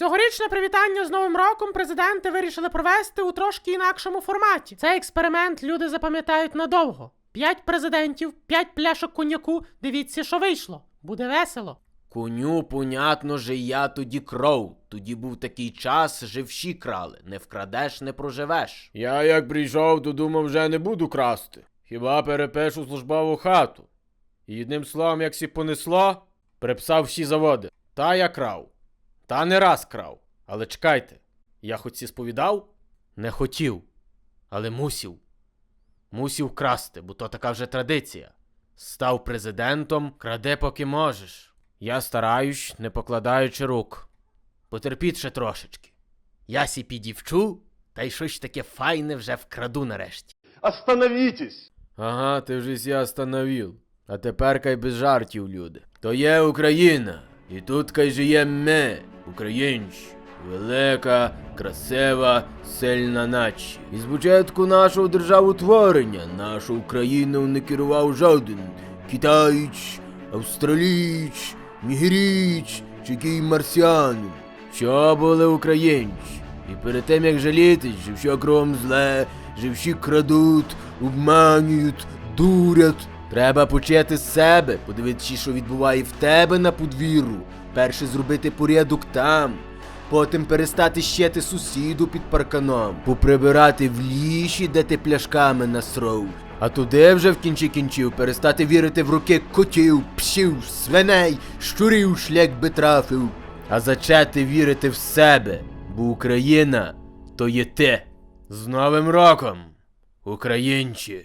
Цьогорічне привітання з Новим роком президенти вирішили провести у трошки інакшому форматі. Цей експеримент люди запам'ятають надовго. П'ять президентів, п'ять пляшок коньяку. Дивіться, що вийшло. Буде весело. Коню, понятно же, я тоді кров. Тоді був такий час, живші крали. Не вкрадеш, не проживеш. Я як прийшов, то думав, вже не буду красти. Хіба перепишу службову хату. І одним словом, як сі понесло, приписав всі заводи. Та я крав. Та не раз крав. Але чекайте, я хоч сі сповідав? Не хотів, але мусів. Мусів красти, бо то така вже традиція. Став президентом, краде поки можеш. Я стараюсь, не покладаючи рук. Потерпіть ще трошечки. Я сі підівчу, та й щось таке файне вже вкраду нарешті. Остановитесь! Ага, ти вже сі остановив. А тепер кай без жартів, люди. То є Україна, і тут кай жиєм ми, українці. Велика, красива, сильна нація. І з початку нашого державотворення нашу Україну не керував жоден китаєць, австралієць, нігерієць чи який марсіанин. Що були українці? І перед тим як жалітись, що все кругом зле, що всі крадуть, обманюють, дурять. Треба почати з себе, подивитися, що відбуває в тебе на подвір'ю. Перше зробити порядок там. Потім перестати щити сусіду під парканом, поприбирати в ліші, де ти пляшками насров. А туди вже в кінці кінчів перестати вірити в руки котів, псів, свиней, щурів шлях би трафив. А зачати вірити в себе, бо Україна то є ти. З Новим роком, українці!